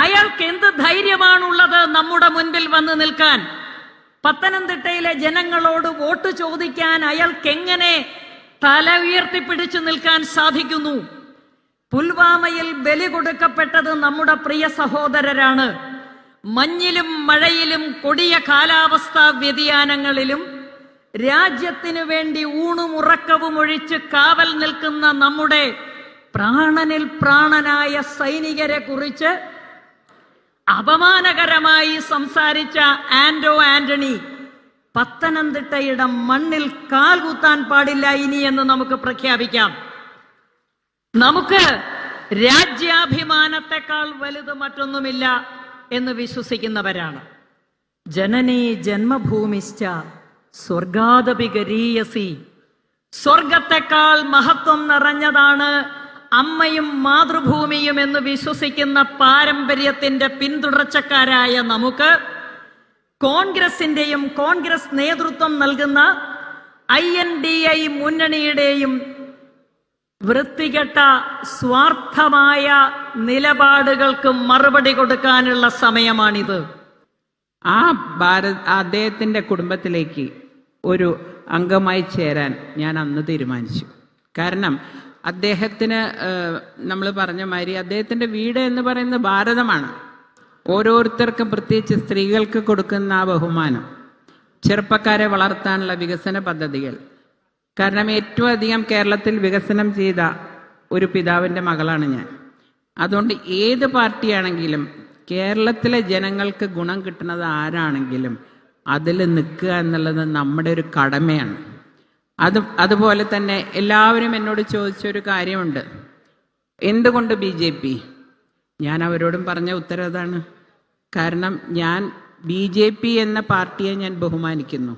അയാൾക്ക് എന്ത് ധൈര്യമാണുള്ളത് നമ്മുടെ മുൻപിൽ വന്ന് നിൽക്കാൻ? പത്തനംതിട്ടയിലെ ജനങ്ങളോട് വോട്ട് ചോദിക്കാൻ അയാൾക്ക് എങ്ങനെ തല ഉയർത്തിപ്പിടിച്ചു നിൽക്കാൻ സാധിക്കുന്നു? പുൽവാമയിൽ ബലി കൊടുക്കപ്പെട്ടത് നമ്മുടെ പ്രിയ സഹോദരരാണ്. മഞ്ഞിലും മഴയിലും കൊടിയ കാലാവസ്ഥാ വ്യതിയാനങ്ങളിലും രാജ്യത്തിനു വേണ്ടി ഊണും ഉറക്കവും ഒഴിച്ച് കാവൽ നിൽക്കുന്ന നമ്മുടെ പ്രാണനിൽ പ്രാണനായ സൈനികരെ കുറിച്ച് അപമാനകരമായി സംസാരിച്ച ആന്റോ ആന്റണി പത്തനംതിട്ടയുടെ മണ്ണിൽ കാൽ കുത്താൻ പാടില്ല ഇനി എന്ന് നമുക്ക് പ്രഖ്യാപിക്കാം. നമുക്ക് രാജ്യാഭിമാനത്തെക്കാൾ വലുത് മറ്റൊന്നുമില്ല എന്ന് വിശ്വസിക്കുന്നവരാണ്. ജനനി ജന്മഭൂമിശ്ച സ്വർഗാദപികരീയസി സ്വർഗത്തെക്കാൾ മഹത്വം നിറഞ്ഞതാണ് അമ്മയും മാതൃഭൂമിയും എന്ന് വിശ്വസിക്കുന്ന പാരമ്പര്യത്തിന്റെ പിന്തുടർച്ചക്കാരായ നമുക്ക് കോൺഗ്രസിന്റെയും കോൺഗ്രസ് നേതൃത്വം നൽകുന്ന ഐ എൻ ഡി ഐ മുന്നണിയുടെയും വൃത്തികെട്ട സ്വാർത്ഥമായ നിലപാടുകൾക്ക് മറുപടി കൊടുക്കാനുള്ള സമയമാണിത്. ആ ഭാരത് അദ്ദേഹത്തിന്റെ കുടുംബത്തിലേക്ക് ഒരു അംഗമായി ചേരാൻ ഞാൻ അന്ന് തീരുമാനിച്ചു. കാരണം അദ്ദേഹത്തിന് നമ്മൾ പറഞ്ഞ മാതിരി അദ്ദേഹത്തിന്റെ വീട് എന്ന് പറയുന്നത് ഭാരതമാണ്. ഓരോരുത്തർക്കും പ്രത്യേകിച്ച് സ്ത്രീകൾക്ക് കൊടുക്കുന്ന ആ ബഹുമാനം ചെറുപ്പക്കാരെ വളർത്താനുള്ള വികസന പദ്ധതികൾ. കാരണം ഏറ്റവും അധികം കേരളത്തിൽ വികസനം ചെയ്ത ഒരു പിതാവിന്റെ മകളാണ് ഞാൻ. അതുകൊണ്ട് ഏത് പാർട്ടിയാണെങ്കിലും കേരളത്തിലെ ജനങ്ങൾക്ക് ഗുണം കിട്ടുന്നത് ആരാണെങ്കിലും അതിൽ നിൽക്കുക എന്നുള്ളത് നമ്മുടെ ഒരു കടമയാണ്. അത് അതുപോലെ തന്നെ എല്ലാവരും എന്നോട് ചോദിച്ചൊരു കാര്യമുണ്ട്. എന്തുകൊണ്ട് ബി ജെ പി? ഞാൻ അവരോടും പറഞ്ഞ ഉത്തരം അതാണ്. കാരണം ഞാൻ ബി ജെ പി എന്ന പാർട്ടിയെ ഞാൻ ബഹുമാനിക്കുന്നു.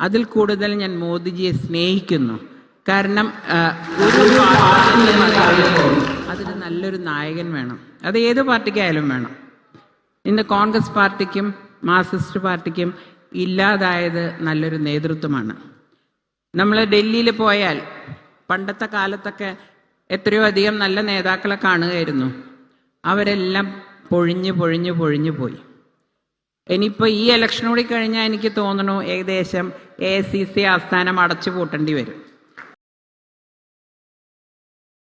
അതിൽ കൂടുതൽ ഞാൻ മോദിജിയെ സ്നേഹിക്കുന്നു. കാരണം ഒരു അതിന് നല്ലൊരു നായകൻ വേണം. അത് ഏത് പാർട്ടിക്കായാലും വേണം. ഇന്ന് കോൺഗ്രസ് പാർട്ടിക്കും മാർസിസ്റ്റ് പാർട്ടിക്കും ഇല്ലാതായത് നല്ലൊരു നേതൃത്വമാണ്. നമ്മൾ ഡൽഹിയിൽ പോയാൽ പണ്ടത്തെ കാലത്തൊക്കെ എത്രയോ അധികം നല്ല നേതാക്കളെ കാണുകയായിരുന്നു. അവരെല്ലാം പൊഴിഞ്ഞ് പൊഴിഞ്ഞ് പൊഴിഞ്ഞു പോയി. ഇനിയിപ്പോൾ ഈ ഇലക്ഷൻ കൂടി കഴിഞ്ഞാൽ എനിക്ക് തോന്നുന്നു ഏകദേശം എ സി സി ആസ്ഥാനം അടച്ചു പൂട്ടേണ്ടി വരും.